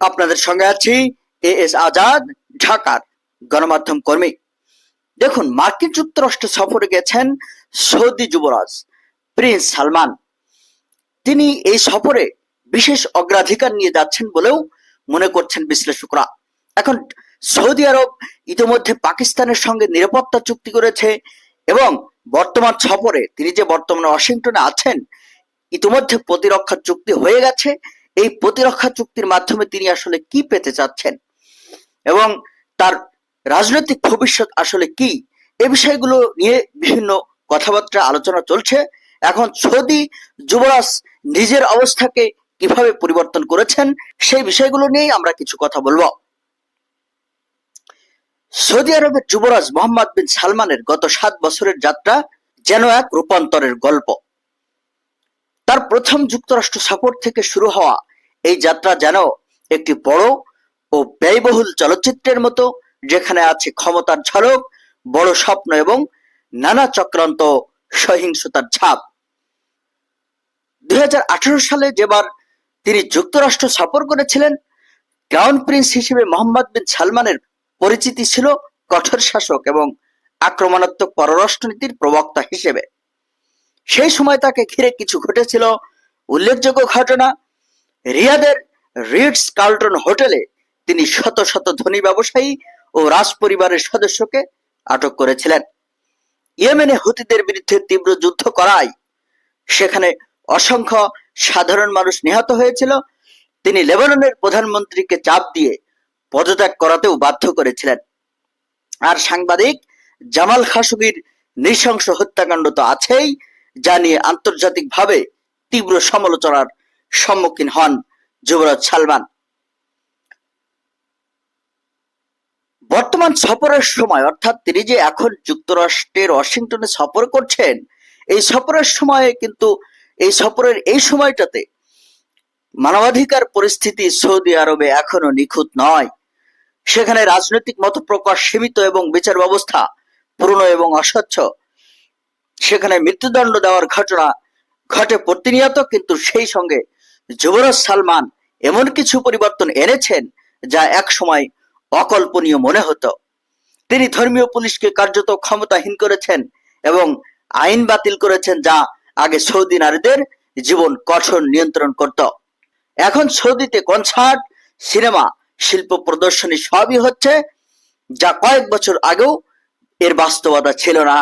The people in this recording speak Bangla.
আপনাদের সঙ্গে আছি এ এস আজাদ, ঢাকার গণমাধ্যম কর্মী। দেখুন, মার্কিন যুক্তরাষ্ট্র সফরে গেছেন সৌদি যুবরাজ, প্রিন্স সালমান। তিনি এই সফরে বিশেষ অগ্রাধিকার নিয়ে যাচ্ছেন বলেও মনে করছেন বিশ্লেষকরা। এখন, সৌদি আরব ইতিমধ্যে পাকিস্তানের সঙ্গে নিরাপত্তা চুক্তি করেছে এবং বর্তমান সফরে তিনি যে বর্তমানে ওয়াশিংটনে আছেন, ইতিমধ্যে প্রতিরক্ষা চুক্তি হয়ে গেছে। এই প্রতিরক্ষা চুক্তির মাধ্যমে তিনি আসলে কি পেতে চাচ্ছেন? এবং তার রাজনৈতিক ভবিষ্যৎ আসলে কি? এ বিষয়গুলো নিয়ে বিভিন্ন কথাবার্তা আলোচনা চলছে। এখন সৌদি যুবরাজ নিজের অবস্থাকে কীভাবে পরিবর্তন করেছেন, সেই বিষয়গুলো নিয়েই আমরা কিছু কথা বলব। সৌদি আরবের যুবরাজ মোহাম্মদ বিন সালমানের গত সাত বছরের যাত্রা যেন এক রূপান্তরের গল্প। তার প্রথম যুক্তরাষ্ট্র সফর থেকে শুরু হওয়া এই যাত্রা যেন একটি বড় ও ব্যয়বহুল চলচ্চিত্রের মতো, যেখানে আছে ক্ষমতার ঝলক, বড় স্বপ্ন এবং নানা চক্রান্ত সহিংসতার ছাপ। দুই হাজার আঠারো সালে যেবার তিনি যুক্তরাষ্ট্র সফর করেছিলেন, ক্রাউন প্রিন্স হিসেবে মোহাম্মদ বিন সালমানের পরিচিতি ছিল কঠোর শাসক এবং আক্রমণাত্মক পররাষ্ট্রনীতির প্রবক্তা হিসেবে। সেই সময় তাকে ঘিরে কিছু ঘটেছিল। উল্লেখযোগ্য ঘটনা, রিয়াদের রিটস কার্লটন হোটেলে তিনি শত শত ধনী ব্যবসায়ী ও রাজ পরিবারের সদস্যকে আটক করেছিলেন। ইয়েমেনে হুতিদের বিরুদ্ধে তীব্র যুদ্ধ করায় সেখানে অসংখ্য সাধারণ মানুষ নিহত হয়েছিল। তিনি লেবাননের প্রধানমন্ত্রীকে চাপ দিয়ে পদত্যাগ করাতেও বাধ্য করেছিলেন। আর সাংবাদিক জামাল খাসুগির নৃশংস হত্যাকাণ্ড তো আছেই। যা নিয়ে আন্তর্জাতিকভাবে তীব্র সমালোচনার সম্মুখীন হন যুবরাজ সালমান। বর্তমান সফরের সময়, অর্থাৎ তিনি যে এখন যুক্তরাষ্ট্রের ওয়াশিংটনে সফর করছেন, এই সফরের সময়ে কিন্তু এই সফরের এই সময়টাতে মানবাধিকার পরিস্থিতি সৌদি আরবে এখনও নিখুঁত নয়। সেখানে রাজনৈতিক মতপ্রকাশ সীমিত এবং বিচার ব্যবস্থা পুরনো এবং অস্বচ্ছ। সেখানে মৃত্যুদণ্ড দেওয়ার ঘটনা ঘটে প্রতিনিয়ত, কিন্তু সেই সঙ্গে যুবরাজ সালমান এমন কিছু পরিবর্তন এনেছেন যা এক সময় অকল্পনীয় মনে হতো। তিনি ধর্মীয় পুলিশকে কার্যত ক্ষমতাহীন করেছেন এবং আইন বাতিল করেছেন যা আগে সৌদি নারীদের জীবন কঠোর নিয়ন্ত্রণ করত। এখন সৌদিতে কনসার্ট, সিনেমা, শিল্প প্রদর্শনী সবই হচ্ছে যা কয়েক বছর আগেও এর বাস্তবতা ছিল না।